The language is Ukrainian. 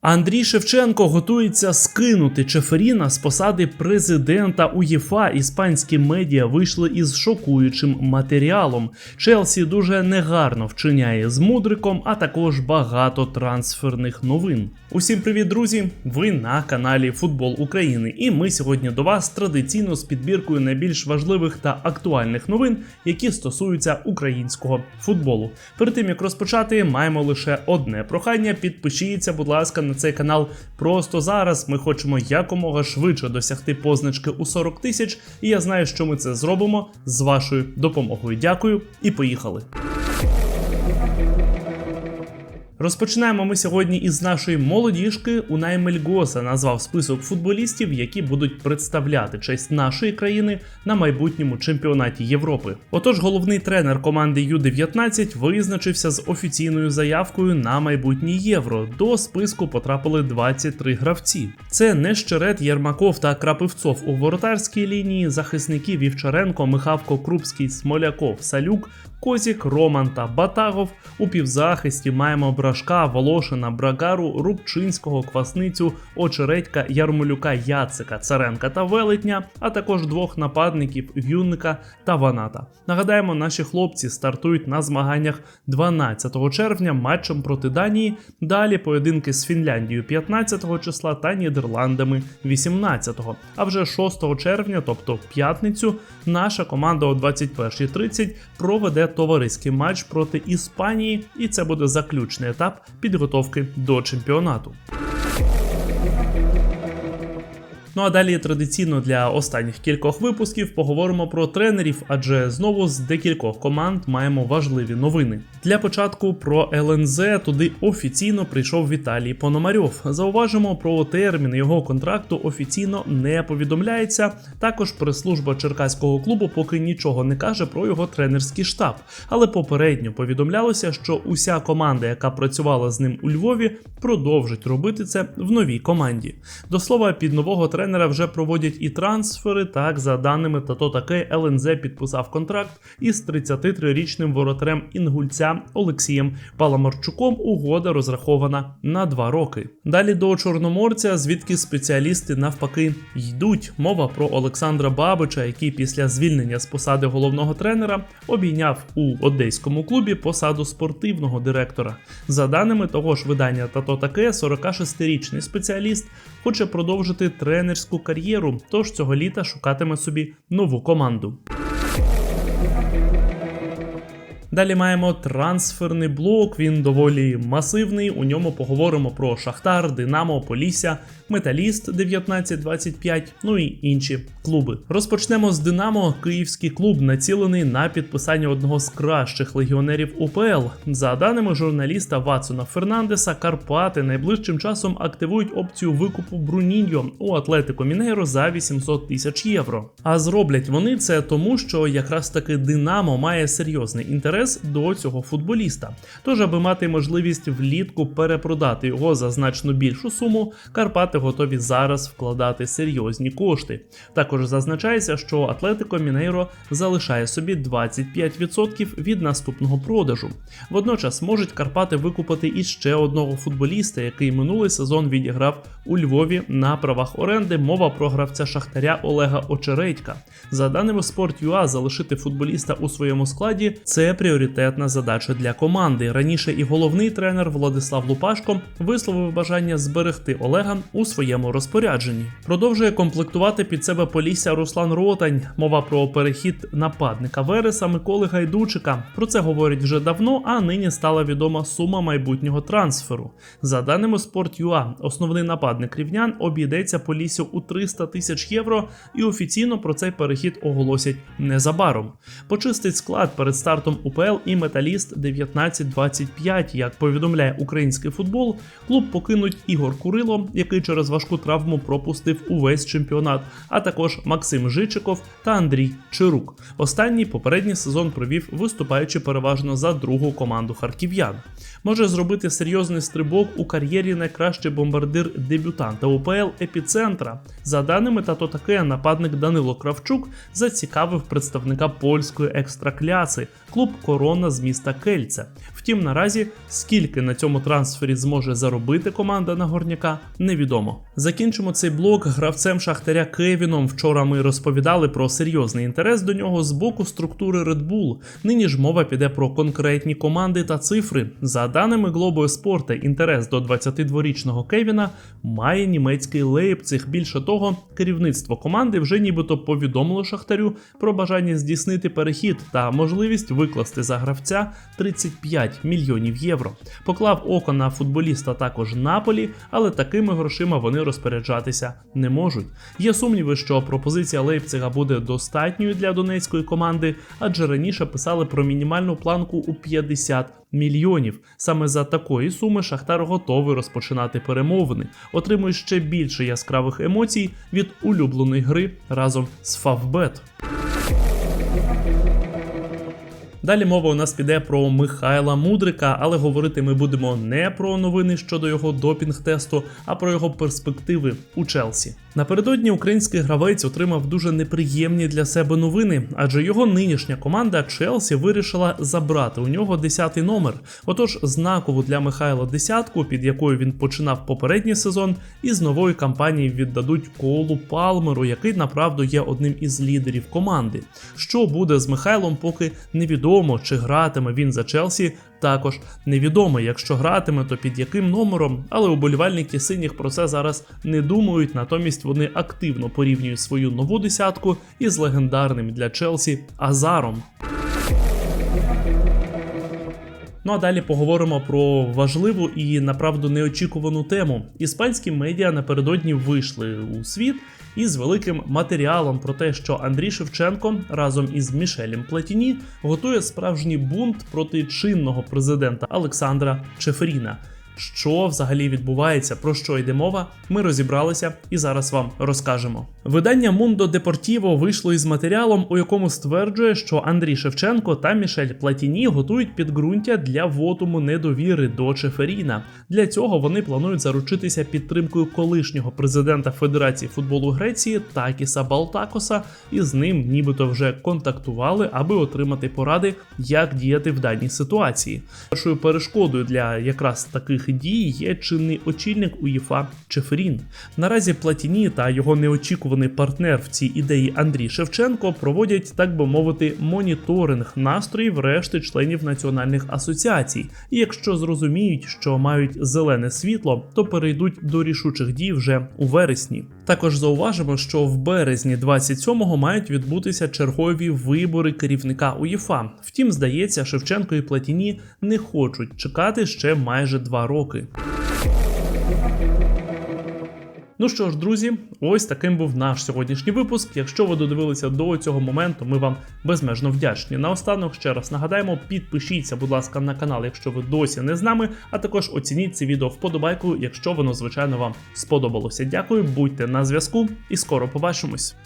Андрій Шевченко готується скинути Чеферіна з посади президента УЄФА. Іспанські медіа вийшли із шокуючим матеріалом. Челсі дуже негарно вчиняє з мудриком, а також багато трансферних новин. Усім привіт, друзі! Ви на каналі Футбол України. І ми сьогодні до вас традиційно з підбіркою найбільш важливих та актуальних новин, які стосуються українського футболу. Перед тим як розпочати, маємо лише одне прохання: підпишіться, будь ласка, на цей канал просто зараз. Ми хочемо якомога швидше досягти позначки у 40 тисяч, і я знаю, що ми це зробимо з вашою допомогою. Дякую і поїхали. Розпочинаємо ми сьогодні із нашої молодіжки. Унай Мельгоса назвав список футболістів, які будуть представляти честь нашої країни на майбутньому чемпіонаті Європи. Отож, головний тренер команди Ю-19 визначився з офіційною заявкою на майбутнє євро. До списку потрапили 23 гравці. Це Нещерет, Єрмаков та Крапивцов у воротарській лінії, захисники Вівчаренко, Михавко, Крупський, Смоляков, Салюк. Козік, Роман та Батагов у півзахисті маємо Брашка, Волошина, Брагару, Рубчинського, Квасницю, Очередька, Ярмолюка, Яцика, Царенка та Велетня, а також двох нападників В'юнника та Ваната. Нагадаємо, наші хлопці стартують на змаганнях 12 червня матчем проти Данії. Далі поєдинки з Фінляндією 15 числа та Нідерландами 18-го. А вже 6 червня, тобто в п'ятницю, наша команда о 21.30 проведе товариський матч проти Іспанії, і це буде заключний етап підготовки до чемпіонату. Ну а далі традиційно для останніх кількох випусків поговоримо про тренерів, адже знову з декількох команд маємо важливі новини. Для початку про ЛНЗ туди офіційно прийшов Віталій Пономарьов. Зауважимо про термін його контракту офіційно не повідомляється. Також прес-служба черкаського клубу поки нічого не каже про його тренерський штаб, але попередньо повідомлялося, що уся команда, яка працювала з ним у Львові, продовжить робити це в новій команді. До слова, під нового тренера вже проводять і трансфери. Так, за даними Тато таке, ЛНЗ підписав контракт із 33-річним воротарем інгульця Олексієм Паламарчуком. Угода розрахована на два роки. Далі до Чорноморця, звідки спеціалісти навпаки йдуть. Мова про Олександра Бабича, який після звільнення з посади головного тренера обійняв у одеському клубі посаду спортивного директора. За даними того ж видання Тато таке, 46-річний спеціаліст хоче продовжити тренерську кар'єру, тож цього літа шукатиме собі нову команду. Далі маємо трансферний блок. Він доволі масивний. У ньому поговоримо про Шахтар, Динамо, Полісся, Металіст 1925, ну і інші клуби. Розпочнемо з Динамо. Київський клуб націлений на підписання одного з кращих легіонерів УПЛ. За даними журналіста Ватсона Фернандеса, Карпати найближчим часом активують опцію викупу Бруніньо у Атлетико Мінейро за 800 тисяч євро. А зроблять вони це тому, що якраз таки Динамо має серйозний інтерес до цього футболіста. Тож, аби мати можливість влітку перепродати його за значно більшу суму, Карпати готові зараз вкладати серйозні кошти. Також зазначається, що Атлетико Мінейро залишає собі 25% від наступного продажу. Водночас можуть Карпати викупити і ще одного футболіста, який минулий сезон відіграв у Львові на правах оренди. Мова про гравця Шахтаря Олега Очередька. За даними Sport.ua, залишити футболіста у своєму складі це пріоритетна задача для команди. Раніше і головний тренер Владислав Лупашко висловив бажання зберегти Олега у своєму розпорядженні. Продовжує комплектувати під себе Полісся Руслан Ротань. Мова про перехід нападника Вереса Миколи Гайдучика. Про це говорять вже давно, а нині стала відома сума майбутнього трансферу. За даними Sport.ua, основний нападник рівнян обійдеться Поліссю у 300 тисяч євро, і офіційно про цей перехід оголосять незабаром. Почистить склад перед стартом УПЛ і Металіст 1925. Як повідомляє український футбол, клуб покинуть Ігор Курило, який через важку травму пропустив увесь чемпіонат, а також Максим Жичиков та Андрій Чирук. Останній попередній сезон провів, виступаючи переважно за другу команду харків'ян. Може зробити серйозний стрибок у кар'єрі найкращий бомбардир дебютанта УПЛ Епіцентра. За даними тато таке, нападник Данило Кравчук зацікавив представника польської екстракляси клуб Корона з міста Кельце. Втім, наразі скільки на цьому трансфері зможе заробити команда Нагорняка, невідомо. Закінчимо цей блок гравцем Шахтаря Кевіном. Вчора ми розповідали про серйозний інтерес до нього з боку структури Red Bull. Нині ж мова піде про конкретні команди та цифри. За даними Глобо Спорта, інтерес до 22-річного Кевіна має німецький Лейпциг. Більше того, керівництво команди вже нібито повідомило Шахтарю про бажання здійснити перехід та можливість викласти за гравця 35 мільйонів євро. Поклав око на футболіста також Наполі, але такими грошима вони розпоряджатися не можуть. Є сумніви, що пропозиція Лейпцига буде достатньою для донецької команди, адже раніше писали про мінімальну планку у 50 мільйонів. Саме за такої суми Шахтар готовий розпочинати перемовини, отримує ще більше яскравих емоцій від улюбленої гри разом з Фавбет. Далі мова у нас піде про Михайла Мудрика, але говорити ми будемо не про новини щодо його допінг-тесту, а про його перспективи у Челсі. Напередодні український гравець отримав дуже неприємні для себе новини, адже його нинішня команда Челсі вирішила забрати у нього 10-й номер. Отож, знакову для Михайла десятку, під якою він починав попередній сезон, із нової кампанії віддадуть Колу Палмеру, який направду є одним із лідерів команди. Що буде з Михайлом, поки невідомо, чи гратиме він за Челсі. Також невідомо, якщо гратиме, то під яким номером, але уболівальники синіх про це зараз не думають, натомість вони активно порівнюють свою нову десятку із легендарним для Челсі Азаром. Ну а далі поговоримо про важливу і направду неочікувану тему. Іспанські медіа напередодні вийшли у світ із великим матеріалом про те, що Андрій Шевченко разом із Мішелем Платіні готує справжній бунт проти чинного президента Олександра Чеферіна. Що взагалі відбувається, про що йде мова, ми розібралися і зараз вам розкажемо. Видання Mundo Deportivo вийшло із матеріалом, у якому стверджує, що Андрій Шевченко та Мішель Платіні готують підґрунтя для вотуму недовіри до Чеферіна. Для цього вони планують заручитися підтримкою колишнього президента Федерації футболу Греції Такіса Балтакоса, і з ним нібито вже контактували, аби отримати поради, як діяти в даній ситуації. Першою перешкодою для якраз таких дій є чинний очільник УЄФА Чеферін. Наразі Платіні та його неочікуваний партнер в цій ідеї Андрій Шевченко проводять, так би мовити, моніторинг настроїв решти членів національних асоціацій. І якщо зрозуміють, що мають зелене світло, то перейдуть до рішучих дій вже у вересні. Також зауважимо, що в березні 27-го мають відбутися чергові вибори керівника УЄФА. Втім, здається, Шевченко і Платіні не хочуть чекати ще майже два роки. Ну що ж, друзі, ось таким був наш сьогоднішній випуск. Якщо ви додивилися до цього моменту, ми вам безмежно вдячні. Наостанок ще раз нагадаємо, підпишіться, будь ласка, на канал, якщо ви досі не з нами, а також оцініть це відео вподобайкою, якщо воно, звичайно, вам сподобалося. Дякую, будьте на зв'язку і скоро побачимось.